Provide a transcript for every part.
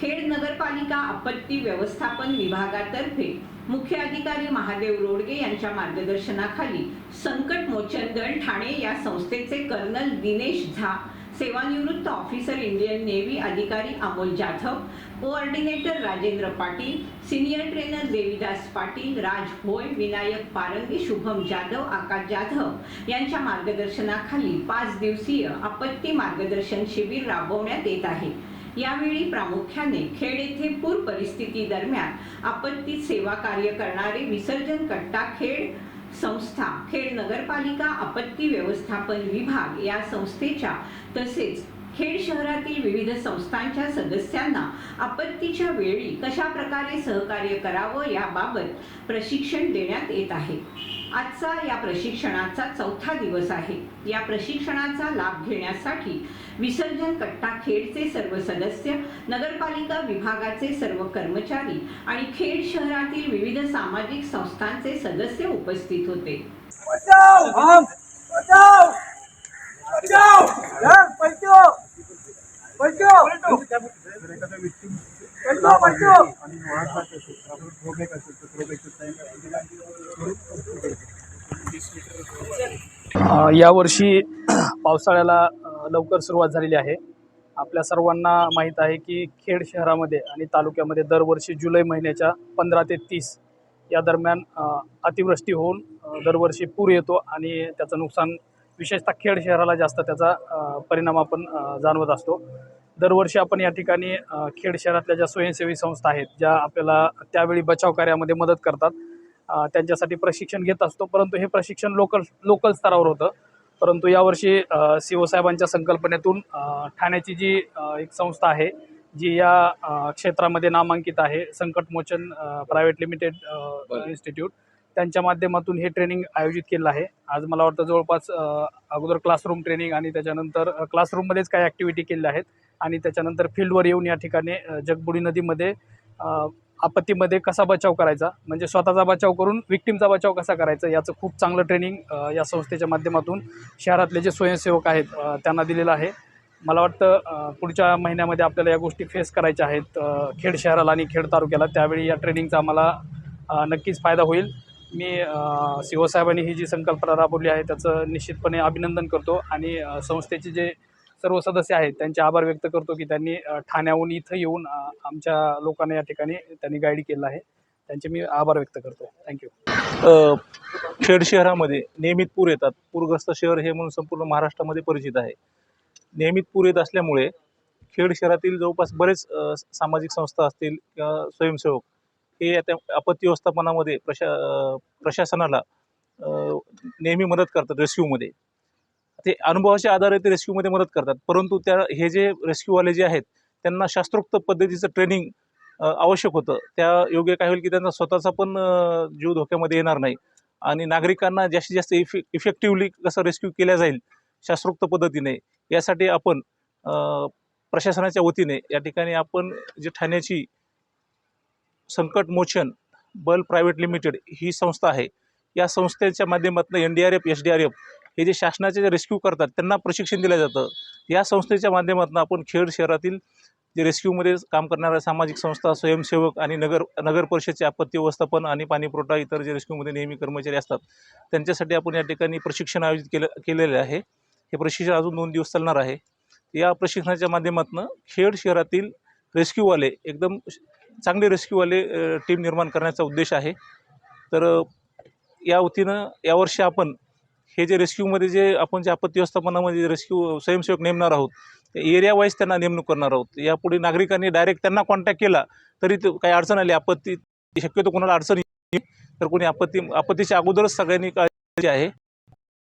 खेड नगरपालिका आपत्ती व्यवस्थापन विभागातर्फे मुख्य अधिकारी महादेव रोडगे यांच्या मार्गदर्शनाखाली संकट मोचन दल ठाणे या संस्थेचे कर्नल दिनेश झा सेवानिवृत्त ऑफिसर इंडियन नेव्ही अधिकारी Amol Jadhav coordinator Rajendra Patil senior trainer Devidas Patil Raj Bhoy Vinayak Parangi Shubham Jadhav Akash Jadhav यांच्या मार्गदर्शनाखाली पाच दिवसीय आपत्ती मार्गदर्शन शिबिर राबवण्यात येत आहे. यावेळी प्रामुख्याने खेड येथे पूर परिस्थिती दरम्यान आपत्ती सेवा कार्य करणारे विसर्जन कट्टा खेड संस्था खेड नगरपालिका आपत्ती व्यवस्थापन विभाग या संस्थेच्या तसेच खेड शहरातील विविध संस्थांच्या सदस्यांना आपत्तीच्या वेळी कशा प्रकारे सहकार्य करावं याबाबत प्रशिक्षण देण्यात येत आहे आजचा या प्रशिक्षणाचा चौथा दिवस आहे या प्रशिक्षणाचा लाभ घेण्यासाठी विसर्जन कट्टा खेडचे सर्व सदस्य नगरपालिका विभागाचे सर्व कर्मचारी आणि खेड शहरातील विविध सामाजिक संस्थांचे सदस्य उपस्थित होते बचाव हम बचाव यावर्षी पावसाळ्याला लवकर सुरुवात झालेली आहे. आपल्या सर्वांना माहीत आहे की खेड शहरामध्ये आणि तालुक्यामध्ये दरवर्षी जुलै महिन्याच्या पंधरा ते तीस या दरम्यान अतिवृष्टी होऊन दरवर्षी पूर येतो आणि त्याचं नुकसान विशेषतः खेड शहराला जास्त त्याचा परिणाम आपण जाणवत असतो. दरवर्षी आपण या ठिकाणी खेड शहरातल्या ज्या स्वयंसेवी संस्था आहेत ज्या आपल्याला त्यावेळी बचाव कार्यामध्ये मदत करतात त्यांच्यासाठी प्रशिक्षण घेत असतो. परंतु हे प्रशिक्षण लोकल लोकल स्तरावर होतं. परंतु यावर्षी सी ओ साहेबांच्या संकल्पनेतून ठाण्याची जी एक संस्था आहे जी या क्षेत्रामध्ये नामांकित आहे संकटमोचन प्रायव्हेट लिमिटेड इन्स्टिट्यूट त्यांच्या माध्यमातून हे ट्रेनिंग आयोजित केलं आहे. आज मला वाटतं जवळपास अगोदर क्लासरूम ट्रेनिंग आणि त्याच्यानंतर क्लासरूममध्येच काही ॲक्टिव्हिटी केल्या आहेत. आणि त्याच्यानंतर फील्डवर येऊन या ठिकाणी जगबुडी नदीमध्ये आपत्तीमध्ये कसा बचाव करायचा? म्हणजे स्वतःचा बचाव करून विक्टीमचा बचाव कसा करायचा? याचं खूप चांगलं ट्रेनिंग या संस्थेच्या माध्यमातून शहरातले जे स्वयंसेवक आहेत त्यांना दिलेलं आहे. मला वाटतं पुढच्या महिन्यामध्ये आपल्याला या गोष्टी फेस करायच्या आहेत खेड शहराला आणि खेड तालुक्याला. त्यावेळी या ट्रेनिंगचा आम्हाला नक्कीच फायदा होईल. मी सी ओ साहेबांनी ही जी संकल्पना राबवली आहे त्याचं निश्चितपणे अभिनंदन करतो आणि संस्थेचे जे सर्व सदस्य आहेत त्यांचे आभार व्यक्त करतो की त्यांनी ठाण्याहून इथं येऊन आमच्या लोकांना या ठिकाणी त्यांनी गाईड केलं आहे. त्यांचे मी आभार व्यक्त करतो. थँक्यू खेड शहरामध्ये नियमित पूर येतात. पूरग्रस्त शहर हे म्हणून संपूर्ण महाराष्ट्रामध्ये परिचित आहे. नियमित पूर येत असल्यामुळे खेड शहरातील जवळपास बरेच सामाजिक संस्था असतील किंवा स्वयंसेवक हे आता आपत्ती व्यवस्थापनामध्ये प्रशा प्रशासनाला नेहमी मदत करतात रेस्क्यूमध्ये. ते अनुभवाच्या आधारे ते रेस्क्यूमध्ये मदत करतात. परंतु त्या हे जे रेस्क्यूवाले जे आहेत त्यांना शास्त्रोक्त पद्धतीचं ट्रेनिंग आवश्यक होतं. त्या योग्य काय होईल की त्यांचा स्वतःचा पण जीव धोक्यामध्ये येणार नाही. आणि नागरिकांना जास्तीत जास्त इफे इफेक्टिव्हली कसं रेस्क्यू केल्या जाईल शास्त्रोक्त पद्धतीने यासाठी आपण प्रशासनाच्या वतीने या ठिकाणी आपण जे ठाण्याची संकट मोचन बल प्रायव्हेट लिमिटेड ही संस्था आहे. या संस्थेच्या माध्यमातून N D R F S D R F हे जे शासनाचे जे रेस्क्यू करतात त्यांना प्रशिक्षण दिलं जातं. या संस्थेच्या माध्यमातून आपण खेड शहरातील जे रेस्क्यूमध्ये काम करणाऱ्या सामाजिक संस्था स्वयंसेवक आणि नगर नगर परिषदचे आपत्ती व्यवस्थापन आणि पाणीपुरवठा इतर जे रेस्क्यूमध्ये नेहमी कर्मचारी असतात त्यांच्यासाठी आपण या ठिकाणी प्रशिक्षण आयोजित केलं केलेले आहे. हे प्रशिक्षण अजून दोन दिवस चालणार आहे. या प्रशिक्षणाच्या माध्यमातून खेड शहरातील रेस्क्यूवाले एकदम चांगले रेस्क्यूवाले टीम निर्माण करण्याचा उद्देश आहे. तर या वतीनं यावर्षी आपण हे जे रेस्क्यूमध्ये जे आपण जे आपत्ती व्यवस्थापनामध्ये रेस्क्यू स्वयंसेवक नेमणार आहोत एरिया वाईज त्यांना नेमणूक करणार आहोत. यापुढे नागरिकांनी डायरेक्ट त्यांना कॉन्टॅक्ट केला तरी ते काही अडचण आली आपत्ती शक्यतो कोणाला अडचण तर कोणी आपत्ती आपत्तीच्या अगोदरच सगळ्यांनी काळजी आहे.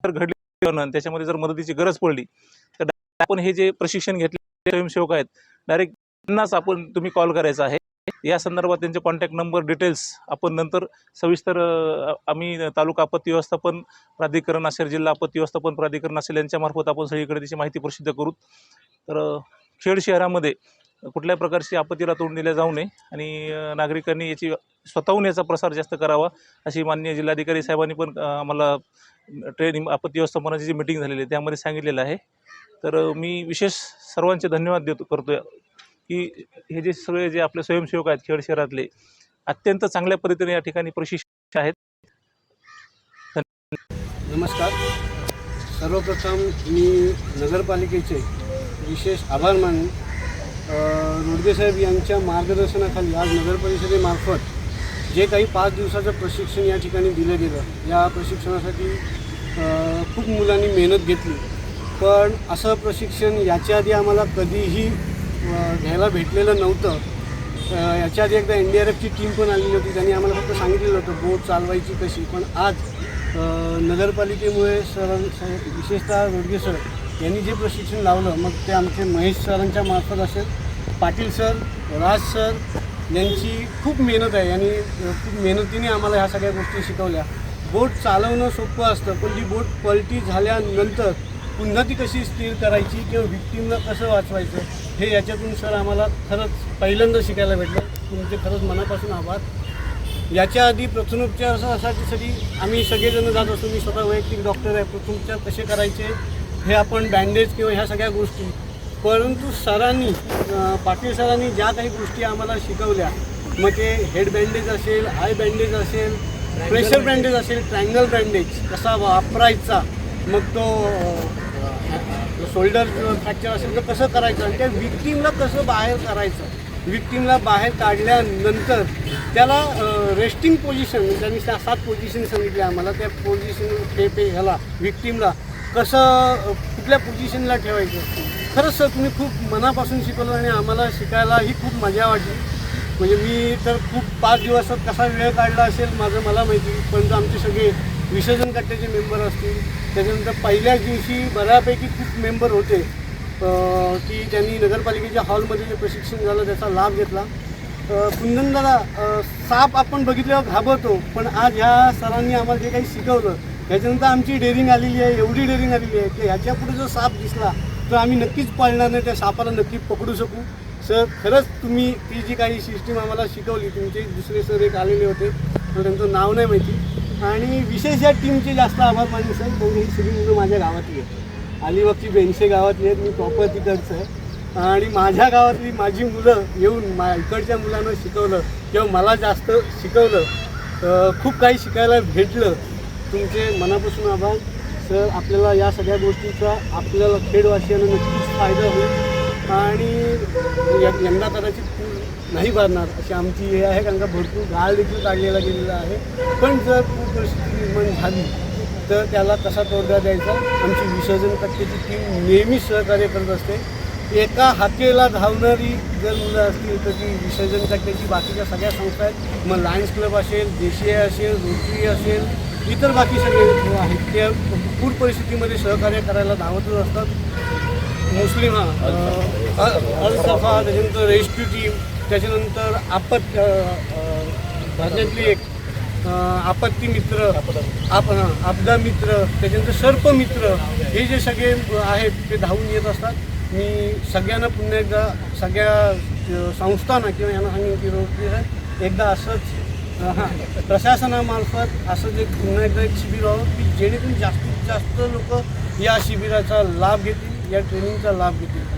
तर घडली आणि त्याच्यामध्ये जर मदतीची गरज पडली तर आपण हे जे प्रशिक्षण घेतले स्वयंसेवक आहेत डायरेक्ट त्यांनाच आपण तुम्ही कॉल करायचा आहे. या संदर्भात त्यांचे कॉन्टॅक्ट नंबर डिटेल्स आपण नंतर सविस्तर आम्ही तालुका आपत्ती व्यवस्थापन प्राधिकरण असेल जिल्हा आपत्ती व्यवस्थापन प्राधिकरण असेल यांच्यामार्फत आपण सगळीकडे त्याची माहिती प्रसिद्ध करू. तर खेड शहरामध्ये कुठल्याही प्रकारची आपत्तीला तोंड दिल्या जाऊ नये आणि नागरिकांनी याची स्वतःहून याचा प्रसार जास्त करावा अशी माननीय जिल्हाधिकारी साहेबांनी पण आम्हाला ट्रेनिंग आपत्ती व्यवस्थापनाची जी मिटिंग झालेली आहे त्यामध्ये सांगितलेलं आहे. तर मी विशेष सर्वांचे धन्यवाद देतो करतो की हे जे सगळे जे आपले स्वयंसेवक आहेत खेड शहरातले अत्यंत चांगल्या पद्धतीने या ठिकाणी प्रशिक्षित आहेत. नमस्कार. सर्वप्रथम मी नगरपालिकेचे विशेष आभार मानून रोडगेसाहेब यांच्या मार्गदर्शनाखाली आज नगरपरिषदेमार्फत जे काही पाच दिवसाचं प्रशिक्षण या ठिकाणी दिलं गेलं या प्रशिक्षणासाठी खूप मुलांनी मेहनत घेतली. पण असं प्रशिक्षण याच्या आधी आम्हाला कधीही घ्यायला भेटलेलं नव्हतं. याच्या आधी एकदा एन डी आर एफची टीम पण आलेली होती. त्यांनी आम्हाला फक्त सांगितलेलं होतं बोट चालवायची कशी? पण आज नगरपालिकेमुळे सर विशेषतः रोडगे सर यांनी जे प्रशिक्षण लावलं मग ते आमचे महेश सरांच्या मार्फत असेल पाटील सर राज सर यांची खूप मेहनत आहे. आणि खूप मेहनतीने आम्हाला ह्या सगळ्या गोष्टी शिकवल्या. बोट चालवणं सोपं असतं पण जी बोट पलटी झाल्यानंतर पुन्हा ती कशी स्थिर करायची किंवा व्हिक्टीमला कसं वाचवायचं हे याच्यातून सर आम्हाला खरंच पहिल्यांदा शिकायला भेटलं. तुमचे खरंच मनापासून आभार. याच्या आधी प्रथमोपचारासाठी आम्ही सगळेजण जात असतो. मी स्वतः वैयक्तिक डॉक्टर आहे. प्रथमोपचार कसे करायचे हे आपण बँडेज किंवा ह्या सगळ्या गोष्टी. परंतु सरांनी पाटील सरांनी ज्या काही गोष्टी आम्हाला शिकवल्या मग ते हेड बँडेज असेल आय बँडेज असेल प्रेशर बँडेज असेल ट्रँगल बँडेज कसा वापरायचा मग तो शोल्डर फ्रॅक्चर असेल तर कसं करायचं? आणि त्या विक्टीमला कसं बाहेर करायचं? विक्टीमला बाहेर काढल्यानंतर त्याला रेस्टिंग म्हणजे पोझिशन त्यांनी त्या सात पोझिशन सांगितले आम्हाला. त्या पोझिशन पे पे ह्याला विक्टीमला कसं कुठल्या पोझिशनला ठेवायचं? खरंच सर तुम्ही खूप मनापासून शिकवलं आणि आम्हाला शिकायलाही खूप मजा वाटली. म्हणजे मी तर खूप पाच दिवसात कसा वेळ काढला असेल माझं मला माहिती परंतु आमचे सगळे विसर्जन कट्ट्याचे मेंबर असतील. त्याच्यानंतर पहिल्याच दिवशी बऱ्यापैकी खूप मेंबर होते. की त्यांनी नगरपालिकेच्या हॉलमध्ये जे प्रशिक्षण झालं त्याचा लाभ घेतला. कुंदन कुंदनदादा साप आपण बघितल्यावर घाबरतो पण आज ह्या सरांनी आम्हाला जे काही शिकवलं त्याच्यानंतर आमची डेअरिंग आलेली आहे एवढी डेअरिंग आलेली आहे की ह्याच्या पुढे जर साप दिसला तर आम्ही नक्कीच पाळणार नाही त्या सापाला नक्की पकडू शकू. सर खरंच तुम्ही ती जी काही सिस्टीम आम्हाला शिकवली तुमचे दुसरे सर एक आलेले होते तर त्यांचं नाव नाही माहिती. आणि विशेष या टीमचे जास्त आभार मानले सर. कारण ही सगळी मुलं माझ्या गावातली आहेत अलिबागची बेनशे गावातली आहेत मी प्रॉपर तिकडचं आहे. आणि माझ्या गावातली माझी मुलं येऊन मा इकडच्या मुलांना शिकवलं किंवा मला जास्त शिकवलं खूप काही शिकायला भेटलं. तुमचे मनापासून आभार. सर आपल्याला या सगळ्या गोष्टीचा आपल्याला खेडवासियांना नक्कीच फायदा होईल. आणि यंदा कदाचित नाही भरणार अशी आमची हे आहे कारण का भरपूर गाळ देखील काढलेला गेलेला आहे पण जर पूर परिस्थिती निर्माण झाली तर त्याला कसा तोडगा द्यायचा आमची विसर्जन कट्ट्याची टीम नेहमीच सहकार्य करत असते एका हाकेला धावणारी जर मुलं असतील तर ती विसर्जन कट्ट्याची बाकीच्या सगळ्या संस्था आहेत मग लायन्स क्लब असेल देशीय असेल रोटरी असेल इतर बाकी सगळे आहेत ते पूर परिस्थितीमध्ये सहकार्य करायला धावतच असतात मुस्लिम हा अ, अल सफा त्याच्यानंतर रेस्क्यू टीम त्याच्यानंतर आपत राज्यातली एक आपत्ती मित्र आप आपदा मित्र त्याच्यानंतर सर्प मित्र हे जे सगळे आहेत ते धावून येत असतात. मी सगळ्यांना पुन्हा एकदा सगळ्या संस्थांना किंवा यांना सांगेन की एकदा असंच हां प्रशासनामार्फत असंच जे पुन्हा एकदा एक शिबिर व्हावं की जेणेकरून जास्तीत जास्त लोक या शिबिराचा लाभ घेतील या ट्रेनिंगचा लाभ घेतील.